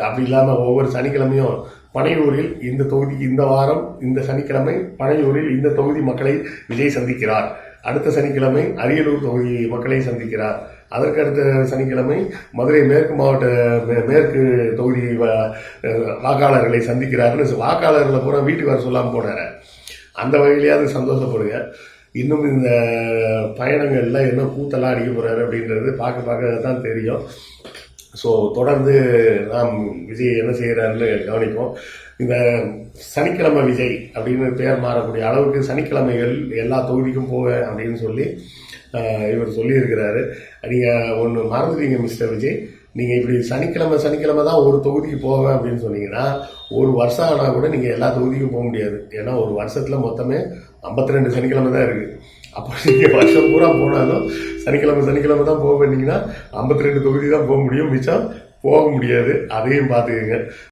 அப்படி இல்லாமல் ஒவ்வொரு சனிக்கிழமையும் பனையூரில் இந்த தொகுதி இந்த வாரம் இந்த சனிக்கிழமை பனையூரில் இந்த தொகுதி மக்களை விஜய் சந்திக்கிறார். அடுத்த சனிக்கிழமை அரியலூர் தொகுதி மக்களை சந்திக்கிறார். அதற்கு அடுத்த சனிக்கிழமை மதுரை மேற்கு மாவட்ட மே- மேற்கு தொகுதி வ- வாக்காளர்களை சந்திக்கிறார்னு வாக்காளர்களை பூரா வீட்டுக்கு வர சொல்லாமல் போனார். அந்த வகையிலேயாவது சந்தோஷப்படுங்க. இன்னும் இந்த பயணங்களில் என்ன கூத்தெல்லாம் அடிக்க போறாரு அப்படின்றது பார்க்க பார்க்க தான் தெரியும். ஸோ தொடர்ந்து நாம் விஜய் என்ன செய்கிறாருன்னு கவனிப்போம். இந்த சனிக்கிழமை விஜய் அப்படின்னு பேர் மாறக்கூடிய அளவுக்கு சனிக்கிழமைகள் எல்லா தொகுதிக்கும் போவேன் அப்படின்னு சொல்லி இவர் சொல்லியிருக்கிறாரு. நீங்கள் ஒன்று மறந்துட்டீங்க மிஸ்டர் விஜய். நீங்கள் இப்படி சனிக்கிழமை சனிக்கிழமை தான் ஒரு தொகுதிக்கு போவேன் அப்படின்னு சொன்னீங்கன்னா ஒரு வருஷம் ஆனால் கூட நீங்கள் எல்லா தொகுதிக்கும் போக முடியாது. ஏன்னா ஒரு வருஷத்தில் மொத்தமே 52 ரெண்டு சனிக்கிழமை தான் இருக்குது அப்போ நீங்கள் வருஷம் பூரா போனாலும் சனிக்கிழமை சனிக்கிழமை தான் போக வேண்டிங்கன்னா 52 ரெண்டு தொகுதி தான் போக முடியும். மிச்சம் போக முடியாது. அதையும் பார்த்துக்கங்க.